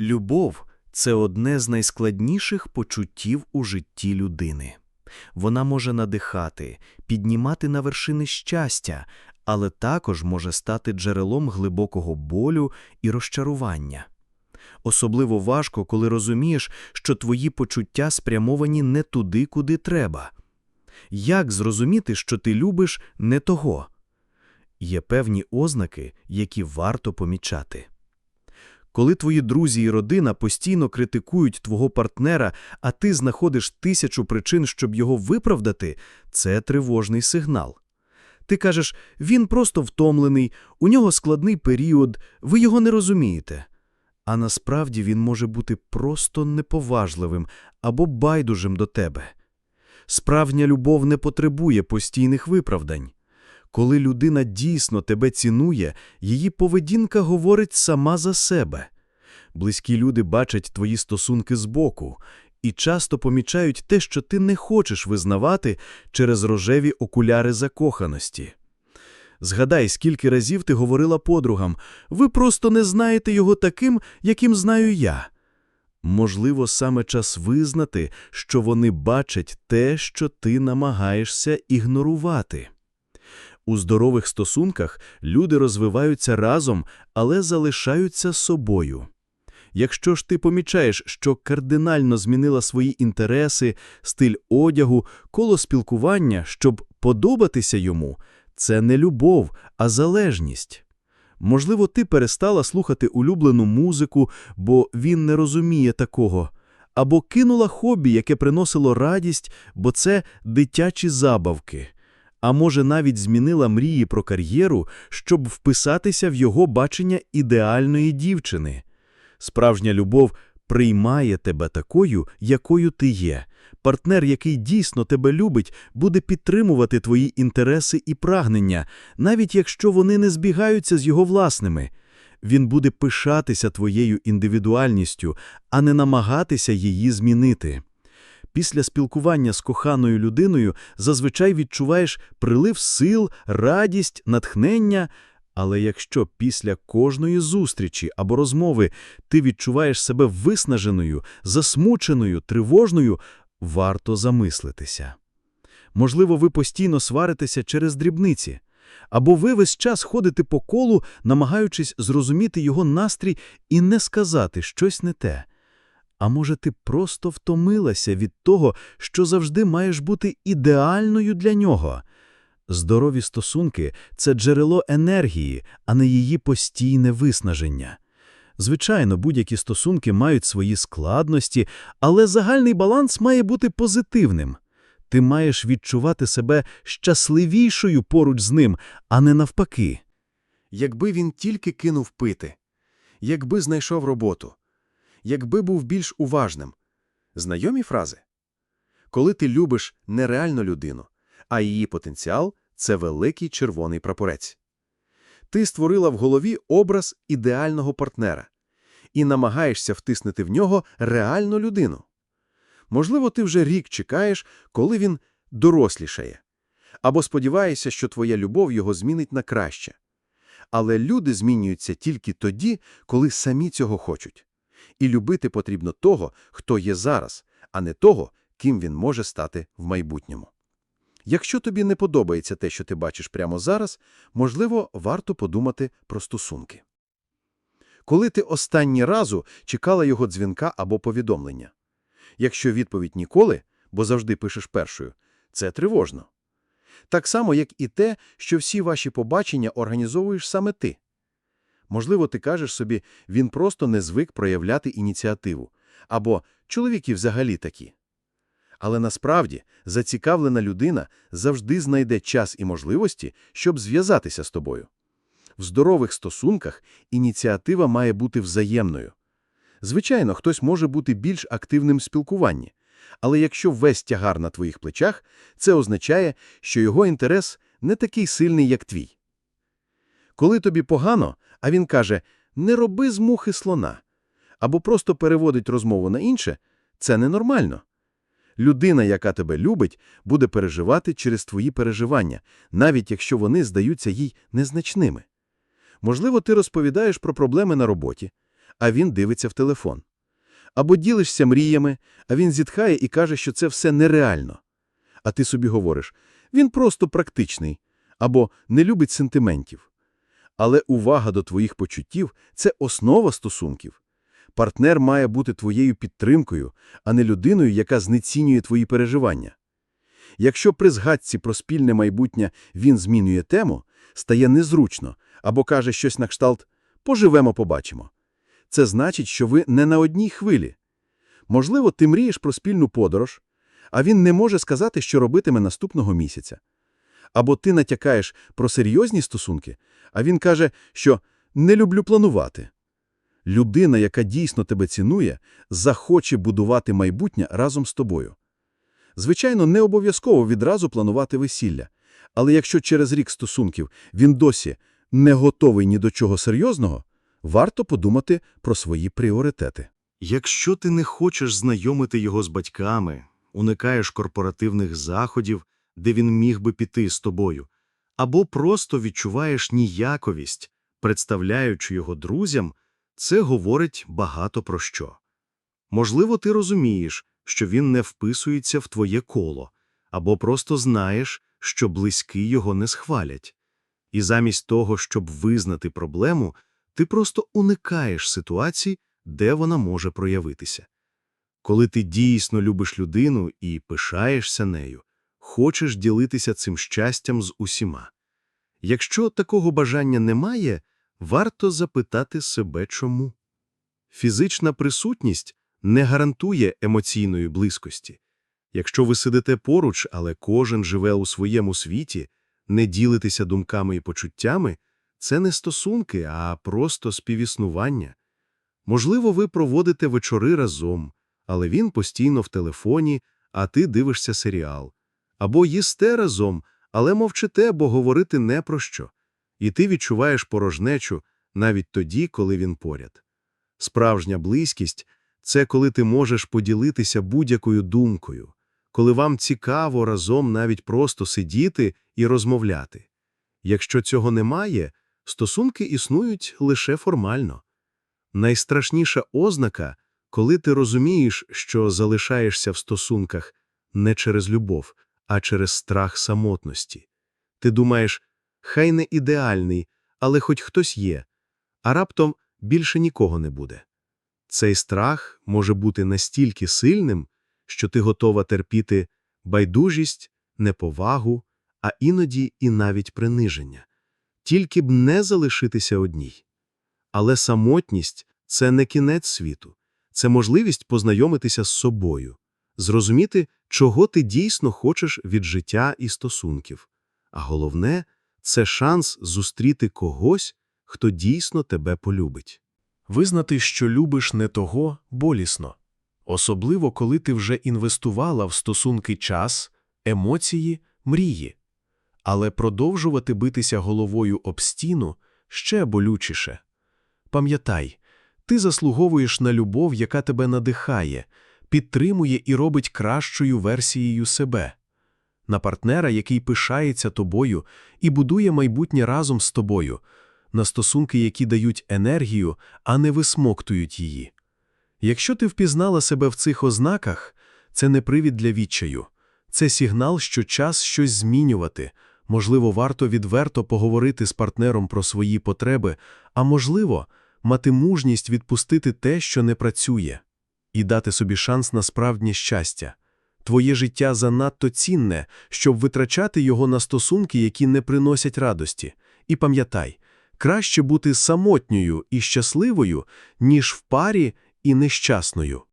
Любов це одне з найскладніших почуттів у житті людини. Вона може надихати, піднімати на вершини щастя, але також може стати джерелом глибокого болю і розчарування. Особливо важко, коли розумієш, що твої почуття спрямовані не туди, куди треба. Як зрозуміти, що ти любиш не того? Є певні ознаки, які варто помічати. Коли твої друзі і родина постійно критикують твого партнера, а ти знаходиш тисячу причин, щоб його виправдати, це тривожний сигнал. Ти кажеш, він просто втомлений, у нього складний період, ви його не розумієте. А насправді він може бути просто неповажливим або байдужим до тебе. Справжня любов не потребує постійних виправдань. Коли людина дійсно тебе цінує, її поведінка говорить сама за себе. Близькі люди бачать твої стосунки збоку і часто помічають те, що ти не хочеш визнавати через рожеві окуляри закоханості. Згадай, скільки разів ти говорила подругам, ви просто не знаєте його таким, яким знаю я. Можливо, саме час визнати, що вони бачать те, що ти намагаєшся ігнорувати. У здорових стосунках люди розвиваються разом, але залишаються собою. Якщо ж ти помічаєш, що кардинально змінила свої інтереси, стиль одягу, коло спілкування, щоб подобатися йому, це не любов, а залежність. Можливо, ти перестала слухати улюблену музику, бо він не розуміє такого, або кинула хобі, яке приносило радість, бо це дитячі забавки. А може, навіть змінила мрії про кар'єру, щоб вписатися в його бачення ідеальної дівчини. Справжня любов приймає тебе такою, якою ти є. Партнер, який дійсно тебе любить, буде підтримувати твої інтереси і прагнення, навіть якщо вони не збігаються з його власними. Він буде пишатися твоєю індивідуальністю, а не намагатися її змінити. Після спілкування з коханою людиною зазвичай відчуваєш прилив сил, радість, натхнення. Але якщо після кожної зустрічі або розмови ти відчуваєш себе виснаженою, засмученою, тривожною, варто замислитися. Можливо, ви постійно сваритеся через дрібниці, або ви весь час ходите по колу, намагаючись зрозуміти його настрій і не сказати щось не те. А може, ти просто втомилася від того, що завжди маєш бути ідеальною для нього. Здорові стосунки це джерело енергії, а не її постійне виснаження. Звичайно, будь-які стосунки мають свої складності, але загальний баланс має бути позитивним. Ти маєш відчувати себе щасливішою поруч з ним, а не навпаки. Якби він тільки кинув пити, якби знайшов роботу, якби був більш уважним. Знайомі фрази? Коли ти любиш нереальну людину, а її потенціал це великий червоний прапорець. Ти створила в голові образ ідеального партнера і намагаєшся втиснути в нього реальну людину. Можливо, ти вже рік чекаєш, коли він дорослішає, або сподіваєшся, що твоя любов його змінить на краще. Але люди змінюються тільки тоді, коли самі цього хочуть. І любити потрібно того, хто є зараз, а не того, ким він може стати в майбутньому. Якщо тобі не подобається те, що ти бачиш прямо зараз, можливо, варто подумати про стосунки. Коли ти останній разу чекала його дзвінка або повідомлення? Якщо відповідь ніколи, бо завжди пишеш першою, це тривожно. Так само, як і те, що всі ваші побачення організовуєш саме ти. Можливо, ти кажеш собі, він просто не звик проявляти ініціативу, або чоловіки взагалі такі. Але насправді зацікавлена людина завжди знайде час і можливості, щоб зв'язатися з тобою. В здорових стосунках ініціатива має бути взаємною. Звичайно, хтось може бути більш активним в спілкуванні, але якщо весь тягар на твоїх плечах, це означає, що його інтерес не такий сильний, як твій. Коли тобі погано, а він каже «не роби з мухи слона» або просто переводить розмову на інше, це ненормально. Людина, яка тебе любить, буде переживати через твої переживання, навіть якщо вони здаються їй незначними. Можливо, ти розповідаєш про проблеми на роботі, а він дивиться в телефон. Або ділишся мріями, а він зітхає і каже, що це все нереально. А ти собі говориш, він просто практичний, або не любить сентиментів. Але увага до твоїх почуттів – це основа стосунків. Партнер має бути твоєю підтримкою, а не людиною, яка знецінює твої переживання. Якщо при згадці про спільне майбутнє він змінює тему, стає незручно або каже щось на кшталт «поживемо, побачимо». Це значить, що ви не на одній хвилі. Можливо, ти мрієш про спільну подорож, а він не може сказати, що робитиме наступного місяця. Або ти натякаєш про серйозні стосунки, а він каже, що «не люблю планувати». Людина, яка дійсно тебе цінує, захоче будувати майбутнє разом з тобою. Звичайно, не обов'язково відразу планувати весілля, але якщо через рік стосунків він досі не готовий ні до чого серйозного, варто подумати про свої пріоритети. Якщо ти не хочеш знайомити його з батьками, уникаєш корпоративних заходів, де він міг би піти з тобою, або просто відчуваєш ніяковість, представляючи його друзям, це говорить багато про що. Можливо, ти розумієш, що він не вписується в твоє коло, або просто знаєш, що близькі його не схвалять. І замість того, щоб визнати проблему, ти просто уникаєш ситуацій, де вона може проявитися. Коли ти дійсно любиш людину і пишаєшся нею, хочеш ділитися цим щастям з усіма. Якщо такого бажання немає, варто запитати себе чому. Фізична присутність не гарантує емоційної близькості. Якщо ви сидите поруч, але кожен живе у своєму світі, не ділитеся думками і почуттями, це не стосунки, а просто співіснування. Можливо, ви проводите вечори разом, але він постійно в телефоні, а ти дивишся серіал. Або їсте разом, але мовчите, бо говорити не про що. І ти відчуваєш порожнечу навіть тоді, коли він поряд. Справжня близькість – це коли ти можеш поділитися будь-якою думкою, коли вам цікаво разом навіть просто сидіти і розмовляти. Якщо цього немає, стосунки існують лише формально. Найстрашніша ознака, коли ти розумієш, що залишаєшся в стосунках не через любов, а через страх самотності. Ти думаєш, хай не ідеальний, але хоч хтось є, а раптом більше нікого не буде. Цей страх може бути настільки сильним, що ти готова терпіти байдужість, неповагу, а іноді і навіть приниження, тільки б не залишитися одній. Але самотність – це не кінець світу, це можливість познайомитися з собою, зрозуміти, чого ти дійсно хочеш від життя і стосунків. А головне – це шанс зустріти когось, хто дійсно тебе полюбить. Визнати, що любиш не того, болісно. Особливо, коли ти вже інвестувала в стосунки час, емоції, мрії. Але продовжувати битися головою об стіну ще болючіше. Пам'ятай, ти заслуговуєш на любов, яка тебе надихає, підтримує і робить кращою версією себе. На партнера, який пишається тобою і будує майбутнє разом з тобою, на стосунки, які дають енергію, а не висмоктують її. Якщо ти впізнала себе в цих ознаках, це не привід для відчаю. Це сигнал, що час щось змінювати. Можливо, варто відверто поговорити з партнером про свої потреби, а можливо, мати мужність відпустити те, що не працює, і дати собі шанс на справжнє щастя. Твоє життя занадто цінне, щоб витрачати його на стосунки, які не приносять радості. І пам'ятай, краще бути самотньою і щасливою, ніж в парі і нещасною.